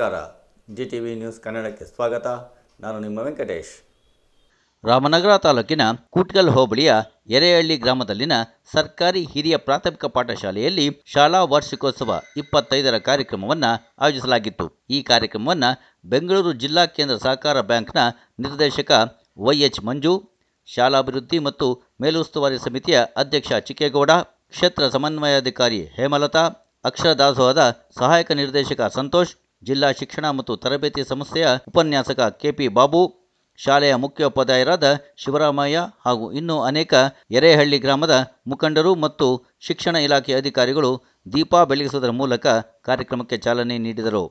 ನಮಸ್ಕಾರ. G T V news ಕನ್ನಡಕ್ಕೆ ಸ್ವಾಗತ. ನಾನು ನಿಮ್ಮ ವೆಂಕಟೇಶ್. ರಾಮನಗರ ತಾಲೂಕಿನ ಕೂಟ್ಗಲ್ ಹೋಬಳಿಯ ಎರೆಹಳ್ಳಿ ಗ್ರಾಮದಲ್ಲಿನ ಸರ್ಕಾರಿ ಹಿರಿಯ ಪ್ರಾಥಮಿಕ ಪಾಠಶಾಲೆಯಲ್ಲಿ ಶಾಲಾ ವಾರ್ಷಿಕೋತ್ಸವ ಇಪ್ಪತ್ತೈದರ ಕಾರ್ಯಕ್ರಮವನ್ನು ಆಯೋಜಿಸಲಾಗಿತ್ತು. ಈ ಕಾರ್ಯಕ್ರಮವನ್ನು ಬೆಂಗಳೂರು ಜಿಲ್ಲಾ ಕೇಂದ್ರ ಸಹಕಾರ ಬ್ಯಾಂಕ್ನ ನಿರ್ದೇಶಕ ವೈಎಚ್ ಮಂಜು, ಶಾಲಾಭಿವೃದ್ಧಿ ಮತ್ತು ಮೇಲುಸ್ತುವಾರಿ ಸಮಿತಿಯ ಅಧ್ಯಕ್ಷ ಚಿಕ್ಕೇಗೌಡ, ಕ್ಷೇತ್ರ ಸಮನ್ವಯಾಧಿಕಾರಿ ಹೇಮಲತಾ, ಅಕ್ಷರ ದಾಸೋಹದ ಸಹಾಯಕ ನಿರ್ದೇಶಕ ಸಂತೋಷ್ ಜಿಲ್ಲಾ ಶಿಕ್ಷಣ ಮತ್ತು ತರಬೇತಿ ಸಂಸ್ಥೆಯ ಉಪನ್ಯಾಸಕ ಕೆಪಿ ಬಾಬು, ಶಾಲೆಯ ಮುಖ್ಯೋಪಾಧ್ಯಾಯರಾದ ಶಿವರಾಮಯ್ಯ ಹಾಗೂ ಇನ್ನೂ ಅನೇಕ ಎರೇಹಳ್ಳಿ ಗ್ರಾಮದ ಮುಖಂಡರು ಮತ್ತು ಶಿಕ್ಷಣ ಇಲಾಖೆ ಅಧಿಕಾರಿಗಳು ದೀಪ ಬೆಳಗಿಸುವುದರ ಮೂಲಕ ಕಾರ್ಯಕ್ರಮಕ್ಕೆ ಚಾಲನೆ ನೀಡಿದರು.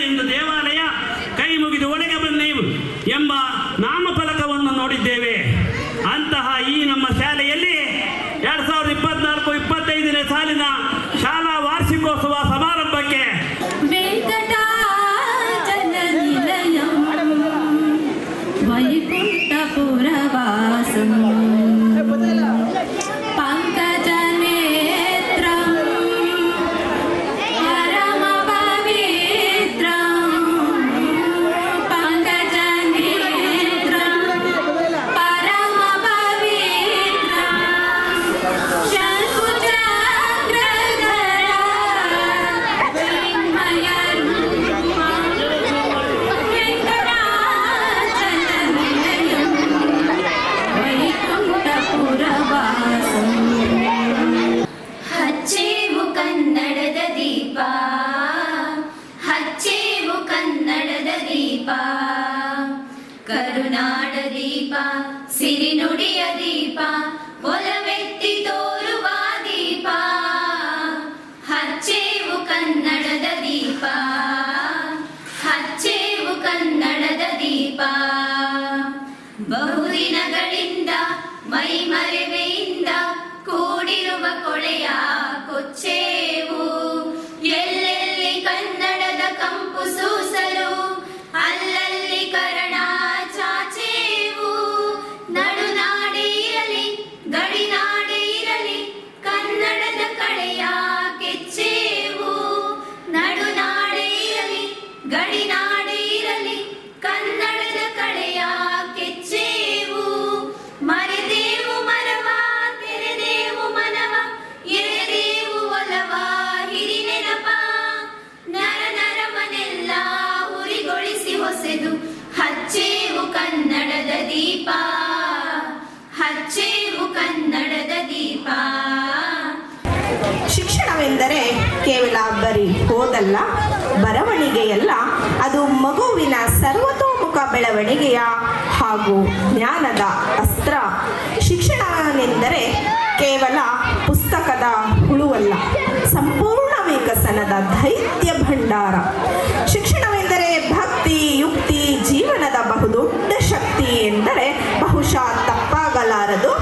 ಶಾಲೆಯೊಂದು ದೇವಾಲಯ ಕೈ ಮುಗಿದು ಒಳಗೆ ಬನ್ನೇವು ಎಂಬ ನಾಮಫಲಕವನ್ನು ಓದಲ್ಲ ಬರವಣಿಗೆಯಲ್ಲ, ಅದು ಮಗುವಿನ ಸರ್ವತೋಮುಖ ಬೆಳವಣಿಗೆಯ ಹಾಗೂ ಜ್ಞಾನದ ಅಸ್ತ್ರ. ಶಿಕ್ಷಣವೆಂದರೆ ಕೇವಲ ಪುಸ್ತಕದ ಹುಳುವಲ್ಲ, ಸಂಪೂರ್ಣ ವಿಕಸನದ ದೈತ್ಯ ಭಂಡಾರ. ಶಿಕ್ಷಣವೆಂದರೆ ಭಕ್ತಿ, ಯುಕ್ತಿ, ಜೀವನದ ಬಹುದೊಡ್ಡ ಶಕ್ತಿ ಎಂದರೆ ಬಹುಶಃ ತಪ್ಪಾಗಲಾರದು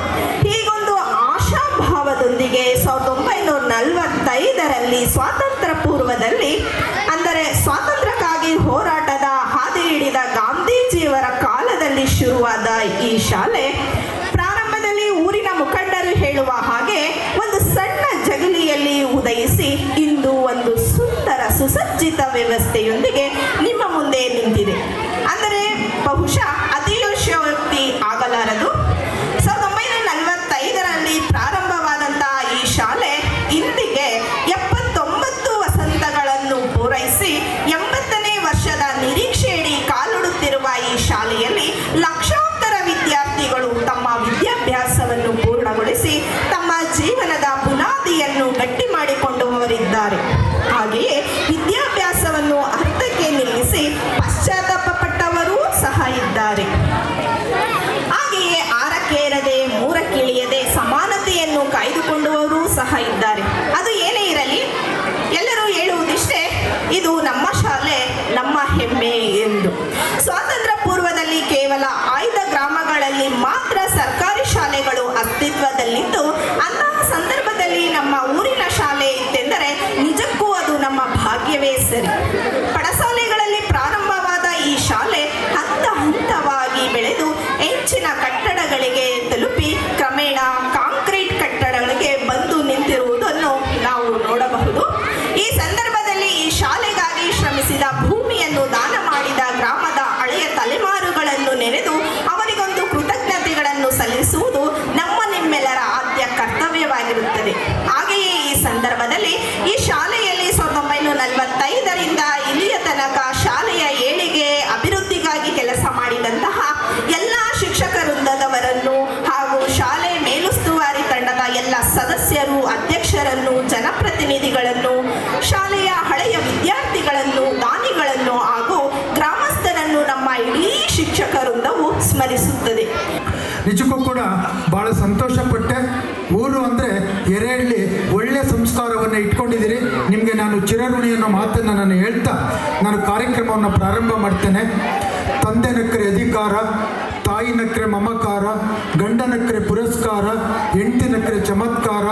ನಲವತ್ತೈದರಲ್ಲಿ ಸ್ವಾತಂತ್ರ್ಯ ಪೂರ್ವದಲ್ಲಿ ಅಂದರೆ ಸ್ವಾತಂತ್ರ್ಯಕ್ಕಾಗಿ ಹೋರಾಟದ ಹಾದಿ ಹಿಡಿದ ಗಾಂಧೀಜಿಯವರ ಕಾಲದಲ್ಲಿ ಶುರುವಾದ ಈ ಶಾಲೆ, ಪ್ರಾರಂಭದಲ್ಲಿ ಊರಿನ ಮುಖಂಡರು ಹೇಳುವ ಹಾಗೆ ಒಂದು ಸಣ್ಣ ಜಗಲಿಯಲ್ಲಿ ಉದಯಿಸಿ ಇಂದು ಒಂದು ಸುಂದರ ಸುಸಜ್ಜಿತ ವ್ಯವಸ್ಥೆಯೊಂದಿಗೆ ನಿಮ್ಮ ಮುಂದೆ ನಿಂತಿದೆ. ಜನಪ್ರತಿನಿಧಿಗಳನ್ನು ಶಾಲೆಯ ಹಳೆಯ ವಿದ್ಯಾರ್ಥಿಗಳನ್ನು, ದಾನಿಗಳನ್ನು ಹಾಗೂ ಗ್ರಾಮಸ್ಥರನ್ನು ನಮ್ಮ ಇಡೀ ಶಿಕ್ಷಕ ವೃಂದವು ಸ್ಮರಿಸುತ್ತದೆ. ನಿಜಕ್ಕೂ ಕೂಡ ಬಹಳ ಸಂತೋಷಪಟ್ಟೆ. ಊರು ಅಂದರೆ ಎರೆಹಳ್ಳಿ ಒಳ್ಳೆಯ ಸಂಸ್ಕಾರವನ್ನು ಇಟ್ಕೊಂಡಿದ್ದೀರಿ. ನಿಮಗೆ ನಾನು ಚಿರಋಣಿ ಅನ್ನೋ ಮಾತನ್ನು ನಾನು ಹೇಳ್ತಾ ನಾನು ಕಾರ್ಯಕ್ರಮವನ್ನು ಪ್ರಾರಂಭ ಮಾಡ್ತೇನೆ. ತಂದೆ ನಕ್ಕರೆ ಅಧಿಕಾರ, ತಾಯಿ ನಕ್ಕರೆ ಮಮಕಾರ, ಗಂಡ ನಕ್ಕರೆ ಪುರಸ್ಕಾರ, ಹೆಂಡತಿ ನಕ್ಕರೆ ಚಮತ್ಕಾರ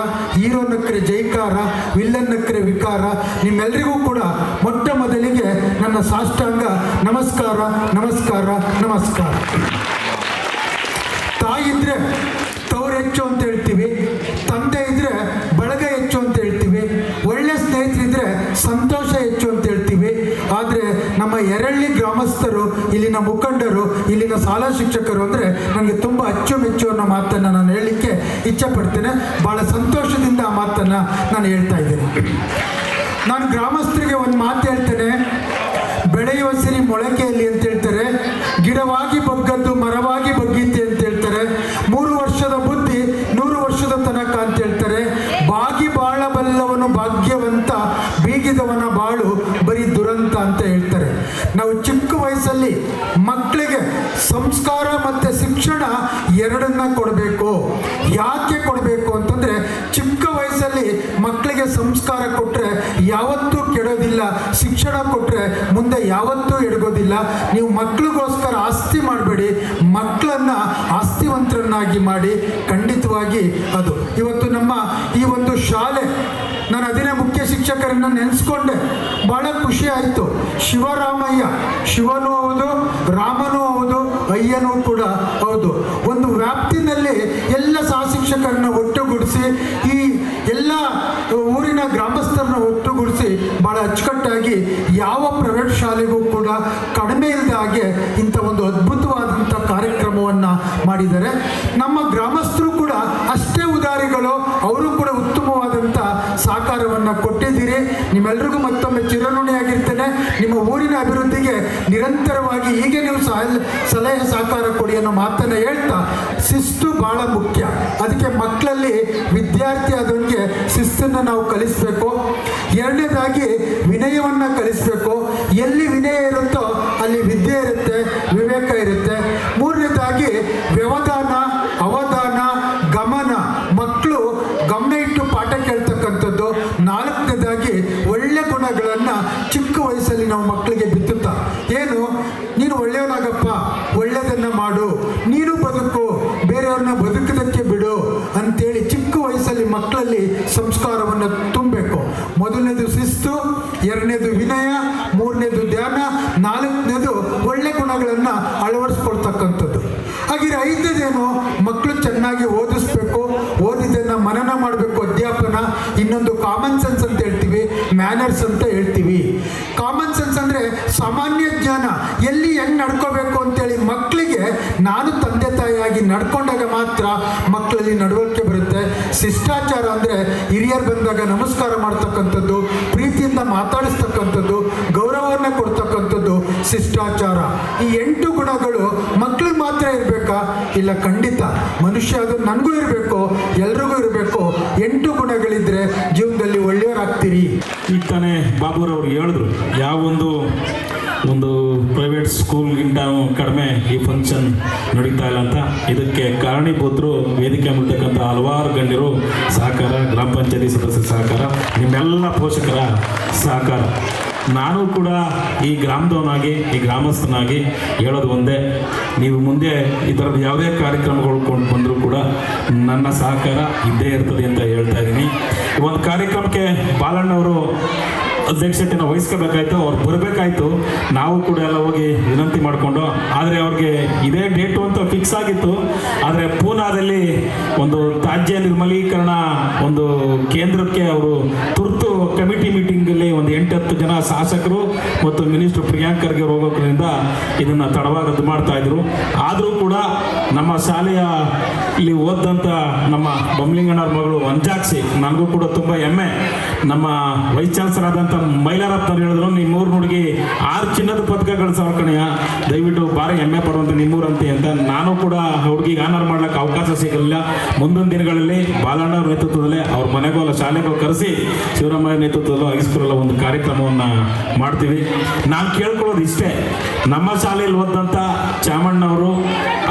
ಹೀರೋ ನಕ್ಕರೆ ಜೈಕಾರ ವಿಲ್ಲನ್ ನಕ್ಕರೆ ವಿಕಾರ ನಿಮ್ಮೆಲ್ಲರಿಗೂ ಕೂಡ ಮೊಟ್ಟ ಮೊದಲಿಗೆ ನನ್ನ ಸಾಷ್ಟಾಂಗ ನಮಸ್ಕಾರ ನಮಸ್ಕಾರ ನಮಸ್ಕಾರ. ತಾಯಿ ಇದ್ರೆ ತವ್ರು ಹೆಚ್ಚು ಅಂತ ಹೇಳ್ತೀವಿ, ತಂದೆ ಇದ್ರೆ ಬಳಗ ಹೆಚ್ಚು ಅಂತ ಹೇಳ್ತೀವಿ, ಒಳ್ಳೆ ಸ್ನೇಹಿತರಿದ್ರೆ ಸಂತೋಷ ಹೆಚ್ಚು ಅಂತ ಹೇಳ್ತೀವಿ. ಆದರೆ ನಮ್ಮ ಎರಳ್ಳಿ ಗ್ರಾಮಸ್ಥರು, ಇಲ್ಲಿನ ಮುಖಂಡರು, ಇಲ್ಲಿನ ಶಾಲಾ ಶಿಕ್ಷಕರು ಅಂದರೆ ನನಗೆ ತುಂಬ ಅಚ್ಚುಮೆಚ್ಚು ಅನ್ನೋ ಮಾತನ್ನು ನಾನು ಹೇಳಲಿಕ್ಕೆ ಇಚ್ಛೆ ಪಡ್ತೇನೆ ಭಾಳ ಸಂತೋಷದಿಂದ ಆ ಮಾತನ್ನು ನಾನು ಹೇಳ್ತಾ ಇದ್ದೇನೆ. ನಾನು ಗ್ರಾಮಸ್ಥರಿಗೆ ಒಂದು ಮಾತು ಹೇಳ್ತೇನೆ. ಬೆಳೆಯುವ ಸಿರಿ ಮೊಳಕೆಯಲ್ಲಿ ಅಂತ ಹೇಳ್ತಾರೆ. ಗಿಡವಾಗಿ ನೀವು ಮಕ್ಕಳಿಗೋಸ್ಕರ ಆಸ್ತಿ ಮಾಡಬೇಡಿ, ಮಕ್ಕಳನ್ನು ಆಸ್ತಿವಂತರನ್ನಾಗಿ ಮಾಡಿ, ಖಂಡಿತವಾಗಿ ಅದು. ಇವತ್ತು ನಮ್ಮ ಈ ಒಂದು ಶಾಲೆ ನಾನು ಅದನ್ನೇ ಮುಖ್ಯ ಶಿಕ್ಷಕರನ್ನು ನೆನೆಸ್ಕೊಂಡೆ. ಭಾಳ ಖುಷಿ ಆಯಿತು. ಶಿವರಾಮಯ್ಯ, ಶಿವನೂ ಹೌದು, ರಾಮನೂ ಹೌದು, ಅಯ್ಯನೂ ಕೂಡ ಹೌದು. ಒಂದು ವ್ಯಾಪ್ತಿನಲ್ಲಿ ಎಲ್ಲ ಸಹ ಶಿಕ್ಷಕರನ್ನ ಒಟ್ಟುಗೂಡಿಸಿ ಈ ಎಲ್ಲ ಊರಿನ ಗ್ರಾಮಸ್ಥರನ್ನ ಒಟ್ಟುಗೂಡಿಸಿ ಭಾಳ ಅಚ್ಚುಕಟ್ಟಾಗಿ ಯಾವ ಪ್ರೈವೇಟ್ ಶಾಲೆಗೂ ಕೂಡ ಕಡಿಮೆ ಇಲ್ಲದ ಹಾಗೆ ಇಂಥ ಒಂದು ಅದ್ಭುತವಾದಂಥ ಕಾರ್ಯಕ್ರಮವನ್ನು ಮಾಡಿದ್ದಾರೆ. ನಮ್ಮ ಗ್ರಾಮಸ್ಥರು ಕೂಡ ಅಷ್ಟೇ ಉದಾರಿಗಳು, ಅವರು ಕೂಡ ಸಹಕಾರವನ್ನು ಕೊಟ್ಟಿದ್ದೀರಿ. ನಿಮ್ಮೆಲ್ಲರಿಗೂ ಮತ್ತೊಮ್ಮೆ ಚಿರಋಣಿಯಾಗಿರ್ತೇನೆ. ನಿಮ್ಮ ಊರಿನ ಅಭಿವೃದ್ಧಿಗೆ ನಿರಂತರವಾಗಿ ಹೀಗೆ ನೀವು ಸಲಹೆ ಸಹಕಾರ ಕೊಡಿ ಅನ್ನೋ ಮಾತನ್ನು ಹೇಳ್ತಾ, ಶಿಸ್ತು ಭಾಳ ಮುಖ್ಯ. ಅದಕ್ಕೆ ಮಕ್ಕಳಲ್ಲಿ ವಿದ್ಯಾರ್ಥಿ ಆದವನಿಗೆ ಶಿಸ್ತನ್ನು ನಾವು ಕಲಿಸಬೇಕು. ಎರಡನೇದಾಗಿ ವಿನಯವನ್ನು ಕಲಿಸಬೇಕು. ಎಲ್ಲಿ ವಿನಯ ಇರುತ್ತೋ ಅಲ್ಲಿ ವಿದ್ಯೆ ಇರುತ್ತೆ, ವಿವೇಕ ಇರುತ್ತೆ. ಮೂರನೇದಾಗಿ ವ್ಯವಧಾನ, ಅವಧಾನ ವಯಸ್ಸಲ್ಲಿ ನಾವು ಮಕ್ಕಳಿಗೆ ಬಿತ್ತುತ್ತಾ? ಏನು? ನೀನು ಒಳ್ಳೆಯವನಾಗಪ್ಪ ಒಳ್ಳೆಯದನ್ನು ಮಾಡು. ನೀನು ಬದುಕು, ಬೇರೆಯವ್ರನ್ನ ಬದುಕದಕ್ಕೆ ಬಿಡು ಅಂತೇಳಿ ಚಿಕ್ಕ ವಯಸ್ಸಲ್ಲಿ ಮಕ್ಕಳಲ್ಲಿ ಸಂಸ್ಕಾರವನ್ನು ತುಂಬಬೇಕು. ಮೊದಲನೇದು ಶಿಸ್ತು, ಎರಡನೇದು ವಿನಯ, ಮೂರನೇದು ಧ್ಯಾನ, ನಾಲ್ಕನೇದು ಒಳ್ಳೆ ಗುಣಗಳನ್ನು ಅಳವಡಿಸ್ಕೊಳ್ತಕ್ಕಂಥದ್ದು. ಹಾಗೆ ಐದನೇದೇನು? ಮಕ್ಕಳು ಚೆನ್ನಾಗಿ ಓದಿಸ್ಬೇಕು, ಓದಿದ್ದನ್ನು ಮನನ ಮಾಡಬೇಕು, ಅಧ್ಯಾಪನ, ಇನ್ನೊಂದು ಕಾಮನ್ ಸೆನ್ಸ್ ಅಂತ ಹೇಳ್ತೀವಿ ಮ್ಯಾನರ್ಸ್ ಅಂತ ಹೇಳ್ತೀವಿ. ಅಂದರೆ ಸಾಮಾನ್ಯ ಜ್ಞಾನ. ಎಲ್ಲಿ ಹೆಂಗೆ ನಡ್ಕೋಬೇಕು ಅಂತೇಳಿ ಮಕ್ಕಳಿಗೆ ನಾನು ತಂದೆ ತಾಯಿಯಾಗಿ ನಡ್ಕೊಂಡಾಗ ಮಾತ್ರ ಮಕ್ಕಳಲ್ಲಿ ನಡವಳಿಕೆ ಬರುತ್ತೆ. ಶಿಷ್ಟಾಚಾರ ಅಂದರೆ ಹಿರಿಯರು ಬಂದಾಗ ನಮಸ್ಕಾರ ಮಾಡ್ತಕ್ಕಂಥದ್ದು, ಪ್ರೀತಿಯಿಂದ ಮಾತಾಡಿಸ್ತಕ್ಕಂಥದ್ದು, ಗೌರವವನ್ನು ಕೊಡ್ತಕ್ಕಂಥದ್ದು ಶಿಷ್ಟಾಚಾರ. ಈ ಎಂಟು ಗುಣಗಳು ಮಕ್ಕಳಿಗೆ ಮಾತ್ರ ಇರಬೇಕಾ? ಇಲ್ಲ, ಖಂಡಿತ. ಮನುಷ್ಯ ಅದು ನನಗೂ ಇರಬೇಕು, ಎಲ್ರಿಗೂ ಇರಬೇಕು, ಎಂಟು ಗುಣಗಳಿದ್ರೆ ಜೀವನದಲ್ಲಿ ಒಳ್ಳೆಯವರಾಗ್ತೀರಿ. ಈಗ ತಾನೇ ಬಾಬುರವ್ರು ಹೇಳಿದ್ರು. ಯಾವೊಂದು ಒಂದು ಪ್ರೈವೇಟ್ ಸ್ಕೂಲ್ಗಿಂತ ಕಡಿಮೆ ಈ ಫಂಕ್ಷನ್ ನಡೀತಾ ಇಲ್ಲ ಅಂತ. ಇದಕ್ಕೆ ಕಾರಣೀಭೂತರು ವೇದಿಕೆ ಮೂಲತಕ್ಕಂಥ ಹಲವಾರು ಗಣ್ಯರು ಸಹಕಾರ, ಗ್ರಾಮ ಪಂಚಾಯತಿ ಸದಸ್ಯರ ಸಹಕಾರ, ನಿಮ್ಮೆಲ್ಲ ಪೋಷಕರ ಸಹಕಾರ. ನಾನು ಕೂಡ ಈ ಗ್ರಾಮದವನಾಗಿ, ಈ ಗ್ರಾಮಸ್ಥನಾಗಿ ಹೇಳೋದು ಒಂದೇ. ನೀವು ಮುಂದೆ ಈ ಥರದ ಯಾವುದೇ ಕಾರ್ಯಕ್ರಮಗಳು ಕೊಂಡು ಬಂದರೂ ಕೂಡ ನನ್ನ ಸಹಕಾರ ಇದ್ದೇ ಇರ್ತದೆ ಅಂತ ಹೇಳ್ತಾ ಇದ್ದೀನಿ. ಈ ಒಂದು ಕಾರ್ಯಕ್ರಮಕ್ಕೆ ಬಾಲಣ್ಣವರು ಅಧ್ಯಕ್ಷತೆನ ವಹಿಸ್ಕೋಬೇಕಾಯ್ತು, ಅವ್ರು ಬರಬೇಕಾಯ್ತು. ನಾವು ಕೂಡ ಎಲ್ಲ ಹೋಗಿ ವಿನಂತಿ ಮಾಡಿಕೊಂಡು, ಆದರೆ ಅವ್ರಿಗೆ ಇದೇ ಡೇಟು ಅಂತ ಫಿಕ್ಸ್ ಆಗಿತ್ತು. ಆದರೆ ಪೂನಾದಲ್ಲಿ ಒಂದು ತ್ಯಾಜ್ಯ ನಿರ್ಮಲೀಕರಣ ಒಂದು ಕೇಂದ್ರಕ್ಕೆ ಅವರು ತುರ್ತು ಕಮಿಟಿ ಮೀಟಿಂಗಲ್ಲಿ ಒಂದು ಎಂಟತ್ತು ಜನ ಶಾಸಕರು ಮತ್ತು ಮಿನಿಸ್ಟರ್ ಪ್ರಿಯಾಂಕ್ ಖರ್ಗೆ ಹೋಗೋದ್ರಿಂದ ಇದನ್ನು ತಡವಾಗಿ ರದ್ದು ಮಾಡ್ತಾ ಇದ್ರು. ಆದರೂ ಕೂಡ ನಮ್ಮ ಶಾಲೆಯ ಇಲ್ಲಿ ಓದ್ದಂಥ ನಮ್ಮ ಬೊಮ್ಮಲಿಂಗಣ್ಣವ್ರ ಮಗಳು ಅಂಜಾಕ್ಸಿ ನನಗೂ ಕೂಡ ತುಂಬ ಹೆಮ್ಮೆ. ನಮ್ಮ ವೈಸ್ ಚಾನ್ಸಲರ್ ಆದಂಥ ಮೈಲಾರಪ್ಪ ಹೇಳಿದ್ರು, ನಿಮ್ಮೂರು ಹುಡುಗಿ ಆರು ಚಿನ್ನದ ಪದಕ ಗಳಿಸೋ ಕಣಯ್ಯ. ದಯವಿಟ್ಟು ಭಾರಿ ಹೆಮ್ಮೆ ಪಡುವಂತ ನಿಮ್ಮೂರಂತೆ ಅಂತ ನಾನು ಕೂಡ ಹುಡುಗಿಗೆ ಆನರ್ ಮಾಡ್ಲಿಕ್ಕೆ ಅವಕಾಶ ಸಿಗಲಿಲ್ಲ. ಮುಂದಿನ ದಿನಗಳಲ್ಲಿ ಬಾಲಣ್ಣವ್ರ ನೇತೃತ್ವದಲ್ಲಿ ಅವ್ರ ಮನೆಗೂ ಅಲ್ಲ, ಶಾಲೆಗೂ ಕರೆಸಿ ಶಿವರಾಮಯ್ಯ ನೇತೃತ್ವದಲ್ಲೂ ಐಸ್ಕೂಲಲ್ಲ ಒಂದು ಕಾರ್ಯಕ್ರಮವನ್ನು ಮಾಡ್ತೀವಿ. ನಾನು ಕೇಳ್ಕೊಳ್ಳೋದು ಇಷ್ಟೇ. ನಮ್ಮ ಶಾಲೆಯಲ್ಲಿ ಓದಂಥ ಚಾಮಣ್ಣವರು,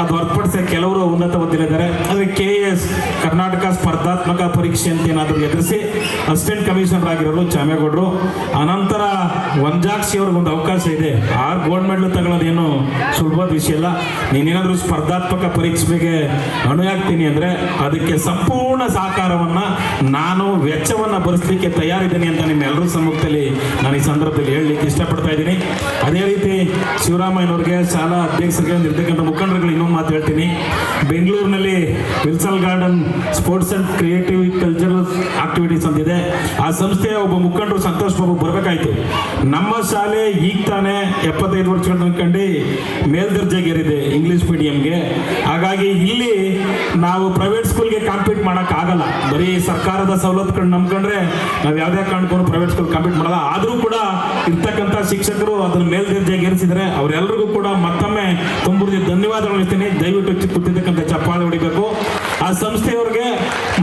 ಅದು ಹೊರತುಪಡಿಸಿ ಕೆಲವರು ಉನ್ನತ ಓದಿಲಿದ್ದಾರೆ ಆದರೆ ಕೆ ಎಸ್ ಕರ್ನಾಟಕ ಸ್ಪರ್ಧಾತ್ಮಕ ಪರೀಕ್ಷೆ ಅಂತ ಏನಾದರೂ ಎದುರಿಸಿ, ಅಸಿಸ್ಟೆಂಟ್ ಕಮಿಷನರ್ ಆಗಿರೋರು ಚಾಮೇಗೌಡರು ಅನಂತರ ವಂಜಾಕ್ಷಿ ಅವ್ರಿಗೆ ಒಂದು ಅವಕಾಶ ಇದೆ. ಆ ಗೋಲ್ಡ್ ಮೆಡಲ್ ತಗೊಳ್ಳೋದೇನು ಸುಲಭದ ವಿಷಯ ಅಲ್ಲ. ನೀನೇನಾದರೂ ಸ್ಪರ್ಧಾತ್ಮಕ ಪರೀಕ್ಷೆಗೆ ಅಣುಯಾಗ್ತೀನಿ ಅಂದರೆ ಅದಕ್ಕೆ ಸಂಪೂರ್ಣ ಸಹಕಾರವನ್ನು ನಾನು ವೆಚ್ಚವನ್ನು ಭರಿಸಲಿಕ್ಕೆ ತಯಾರಿದ್ದೀನಿ ಅಂತ ನಿಮ್ಮೆಲ್ಲರ ಸಮ್ಮುಖದಲ್ಲಿ ನಾನು ಈ ಸಂದರ್ಭದಲ್ಲಿ ಹೇಳಲಿಕ್ಕೆ ಇಷ್ಟಪಡ್ತಾ ಇದ್ದೀನಿ. ಅದೇ ರೀತಿ ಶಿವರಾಮಯ್ಯನವ್ರಿಗೆ ಶಾಲಾ ಅಧ್ಯಕ್ಷರಿಗೆ ಇರ್ತಕ್ಕಂಥ ಮುಖಂಡರುಗಳು ಇನ್ನೊಂದು ಮಾತು ಹೇಳ್ತೀನಿ. ಬೆಂಗಳೂರಿನಲ್ಲಿ Wilson Garden sports and creative cultural activities ಅಂತಿದೆ. ಆ ಸಂಸ್ಥೆಯ ಒಬ್ಬ ಮುಖಂಡರು ಸಂತೋಷ್ ಬಾಬು ಬರಬೇಕಾಯ್ತು. ನಮ್ಮ ಶಾಲೆ ಈಗ ತಾನೇ ಎಪ್ಪತ್ತೈದು ವರ್ಷಗಳ ಅನ್ಕೊಂಡು ಮೇಲ್ದರ್ಜೆಗೇರಿದೆ ಇಂಗ್ಲೀಷ್ ಮೀಡಿಯಂಗೆ. ಹಾಗಾಗಿ ಇಲ್ಲಿ ನಾವು ಪ್ರೈವೇಟ್ ಸ್ಕೂಲ್ಗೆ ಕಾಂಪೀಟ್ ಮಾಡೋಕ್ಕಾಗಲ್ಲ ಬರೀ ಸರ್ಕಾರದ ಸವಲತ್ತುಗಳನ್ನ ನಂಬ್ಕೊಂಡ್ರೆ ನಾವು ಯಾವುದೇ ಕಾರಣಕ್ಕೂ ಪ್ರೈವೇಟ್ ಸ್ಕೂಲ್ ಕಾಂಪೀಟ್ ಮಾಡಲ್ಲ. ಆದರೂ ಕೂಡ ಇರ್ತಕ್ಕಂಥ ಶಿಕ್ಷಕರು ಅದನ್ನು ಮೇಲ್ದರ್ಜೆಗೆ ಏರಿಸಿದರೆ ಅವರೆಲ್ಲರಿಗೂ ಕೂಡ ಮತ್ತೊಮ್ಮೆ ತುಂಬುರ್ಜಿ ಧನ್ಯವಾದಗಳು ಹೇಳ್ತೀನಿ. ದಯವಿಟ್ಟು ಕೂತಿರ್ತಕ್ಕಂಥ ಚಪ್ಪಾಳೆ ಹೊಡಿಬೇಕು. ಆ ಸಂಸ್ಥೆಯವ್ರಿಗೆ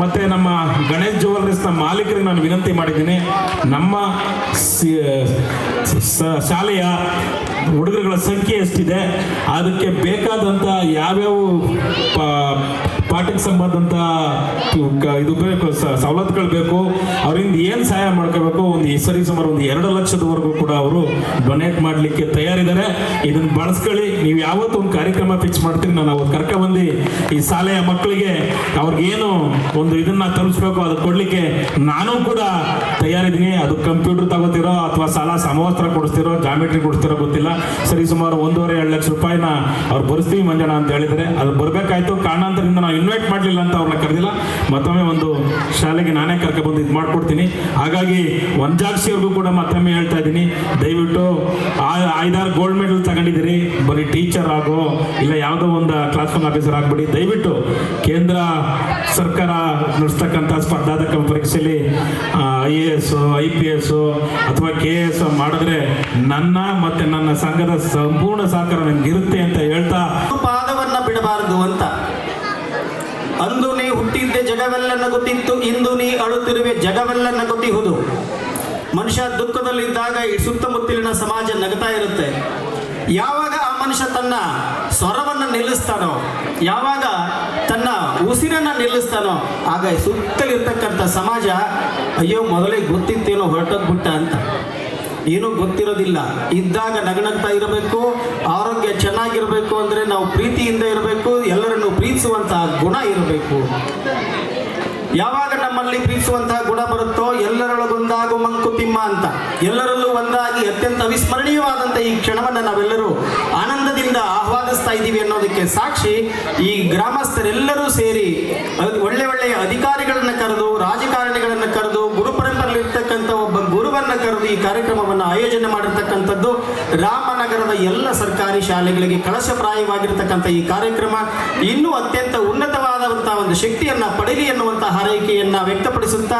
ಮತ್ತೆ ನಮ್ಮ ಗಣೇಶ್ ಜುವೆಲ್ಲರೀಸ್ನ ಮಾಲೀಕರಿಗೆ ನಾನು ವಿನಂತಿ ಮಾಡಿದ್ದೀನಿ. ನಮ್ಮ ಶಾಲೆಯ ಹುಡುಗರುಗಳ ಸಂಖ್ಯೆ ಎಷ್ಟಿದೆ, ಅದಕ್ಕೆ ಬೇಕಾದಂಥ ಯಾವ್ಯಾವ ಪ- ಪಾಠಕ್ಕೆ ಸಂಬಂಧಂತ ಇದು ಬೇಕು ಸವಲತ್ತುಗಳು ಬೇಕು. ಅವರಿಂದ ಏನು ಸಹಾಯ ಮಾಡ್ಕೋಬೇಕು? ಒಂದು ಸರಿ ಸುಮಾರು ಒಂದು ಎರಡು ಲಕ್ಷದವರೆಗೂ ಕೂಡ ಅವರು ಡೊನೇಟ್ ಮಾಡಲಿಕ್ಕೆ ತಯಾರಿದ್ದಾರೆ. ಇದನ್ನು ಬಳಸ್ಕೊಳ್ಳಿ. ನೀವು ಯಾವತ್ತೂ ಒಂದು ಕಾರ್ಯಕ್ರಮ ಫಿಕ್ಸ್ ಮಾಡ್ತೀನಿ ನಾನು ಅವತ್ತು ಕರ್ಕೊಂಡ್ಬಂದು ಈ ಶಾಲೆಯ ಮಕ್ಕಳಿಗೆ ಅವ್ರಿಗೇನು ಒಂದು ಇದನ್ನ ತಲುಪಿಸ್ಬೇಕು ಅದು ಕೊಡಲಿಕ್ಕೆ ನಾನು ಕೂಡ ತಯಾರಿದ್ದೀನಿ. ಅದು ಕಂಪ್ಯೂಟರ್ ತಗೋತಿರೋ ಅಥವಾ ಸಾಲ ಸಮವಸ್ತ್ರ ಕೊಡಿಸ್ತಿರೋ, ಜಾಮಿಟ್ರಿ ಕೊಡಿಸ್ತಿರೋ ಗೊತ್ತಿಲ್ಲ. ಸರಿ, ಸುಮಾರು ಒಂದೂವರೆ, ಎರಡು ಲಕ್ಷ ರೂಪಾಯಿನ ಅವ್ರು ಬರ್ಸ್ತೀವಿ ಮಂಜಣ್ಣ ಅಂತ ಹೇಳಿದರೆ ಅದು ಬರಬೇಕಾಯ್ತು. ಕಾರಣಾಂತರದಿಂದ ನಾವು ಇನ್ವೈಟ್ ಮಾಡಲಿಲ್ಲ ಅಂತ ಅವ್ರನ್ನ ಕರೆದಿಲ್ಲ. ಮತ್ತೊಮ್ಮೆ ಒಂದು ಶಾಲೆಗೆ ನಾನೇ ಕರ್ಕೊಬಂದು ಇದು ಮಾಡ್ಕೊಡ್ತೀನಿ. ಹಾಗಾಗಿ ವಂಜಾಕ್ಷಿ ಅವ್ರಿಗೂ ಕೂಡ ಮತ್ತೊಮ್ಮೆ ಹೇಳ್ತಾ ಇದ್ದೀನಿ. ದಯವಿಟ್ಟು ಆ ಐದಾರು ಗೋಲ್ಡ್ ಮೆಡಲ್ ತಗೊಂಡಿದ್ದೀರಿ. ಬರೀ ಟೀಚರ್ ಆಗೋ ಇಲ್ಲ ಯಾವುದೋ ಒಂದು ಕ್ಲಾಸ್ ರೂಮ್ ಆಫೀಸರ್ ಆಗ್ಬಿಡಿ. ದಯವಿಟ್ಟು ಕೇಂದ್ರ ಸರ್ಕಾರ ನಡೆಸ್ತಕ್ಕಂಥ ಸ್ಪರ್ಧಾತ್ಮಕ ಪರೀಕ್ಷೆಯಲ್ಲಿ I A S I P S ಅಥವಾ ಕೆ ಎ ಎಸ್ ಮಾಡಿದ್ರೆ ನನ್ನ ಮತ್ತೆ ನನ್ನ ಸಂಘದ ಸಂಪೂರ್ಣ ಸಹಕಾರ ನನಗಿರುತ್ತೆ ಅಂತ ಹೇಳ್ತಾ ಪಾದವನ್ನ ಬಿಡಬಾರದು ಅಂತ. ಜಗವೆಲ್ಲ ನಗುತ್ತಿತ್ತು, ಇಂದು ನೀ ಅಳುತ್ತಿರುವೆ ಜಗವೆಲ್ಲ ನಗುತ್ತಿಹುದು. ಮನುಷ್ಯ ದುಃಖದಲ್ಲಿದ್ದಾಗ ಈ ಸುತ್ತಮುತ್ತಲಿನ ಸಮಾಜ ನಗತಾ ಇರುತ್ತೆ. ಯಾವಾಗ ಆ ಮನುಷ್ಯ ತನ್ನ ಸ್ವರವನ್ನು ನಿಲ್ಲಿಸ್ತಾನೋ, ಯಾವಾಗ ತನ್ನ ಉಸಿರನ್ನ ನಿಲ್ಲಿಸ್ತಾನೋ, ಆಗ ಸುತ್ತಲಿರ್ತಕ್ಕಂಥ ಸಮಾಜ, ಅಯ್ಯೋ, ಮೊದಲೇ ಗೊತ್ತಿತ್ತೇನೋ ಹೊರಟೋಗ್ಬಿಟ್ಟ ಅಂತ. ಏನೂ ಗೊತ್ತಿರೋದಿಲ್ಲ. ಇದ್ದಾಗ ನಗನಗ್ತಾ ಇರಬೇಕು, ಆರೋಗ್ಯ ಚೆನ್ನಾಗಿರಬೇಕು ಅಂದರೆ ನಾವು ಪ್ರೀತಿಯಿಂದ ಇರಬೇಕು, ಎಲ್ಲರನ್ನು ಪ್ರೀತಿಸುವಂತಹ ಗುಣ ಇರಬೇಕು. ಯಾವಾಗ ನಮ್ಮಲ್ಲಿ ಪ್ರೀತಿಸುವಂತಹ ಗುಣ ಬರುತ್ತೋ ಎಲ್ಲರೊಳಗೊಂದಾಗು ಮಂಕುತಿಮ್ಮ ಅಂತ. ಎಲ್ಲರಲ್ಲೂ ಒಂದಾಗಿ ಅತ್ಯಂತ ಅವಿಸ್ಮರಣೀಯವಾದಂಥ ಈ ಕ್ಷಣವನ್ನು ನಾವೆಲ್ಲರೂ ಆನಂದದಿಂದ ಆಹ್ವಾನಿಸ್ತಾ ಇದ್ದೀವಿ ಅನ್ನೋದಕ್ಕೆ ಸಾಕ್ಷಿ ಈ ಗ್ರಾಮಸ್ಥರೆಲ್ಲರೂ ಸೇರಿ ಒಳ್ಳೆ ಒಳ್ಳೆಯ ಅಧಿಕಾರಿಗಳನ್ನ ಕರೆದು ರಾಜಕಾರಣಿಗಳನ್ನ ಕರೆದು ಗುರು ಪರಂಪರೆಯಲ್ಲಿರ್ತಕ್ಕಂಥ ಒಬ್ಬ ಗುರುವನ್ನ ಕರೆದು ಈ ಕಾರ್ಯಕ್ರಮವನ್ನು ಆಯೋಜನೆ ಮಾಡಿರ್ತಕ್ಕಂಥದ್ದು ರಾಮನಗರದ ಎಲ್ಲ ಸರ್ಕಾರಿ ಶಾಲೆಗಳಿಗೆ ಕಳಶಪ್ರಾಯವಾಗಿರ್ತಕ್ಕಂಥ ಈ ಕಾರ್ಯಕ್ರಮ. ಇನ್ನೂ ಅತ್ಯಂತ ಉನ್ನತವಾದಂತಹ ಒಂದು ಶಕ್ತಿಯನ್ನ ಪಡೆಯಲಿ ಎನ್ನುವಂತಹ ಹಾರೈಕೆಯನ್ನ ವ್ಯಕ್ತಪಡಿಸುತ್ತಾ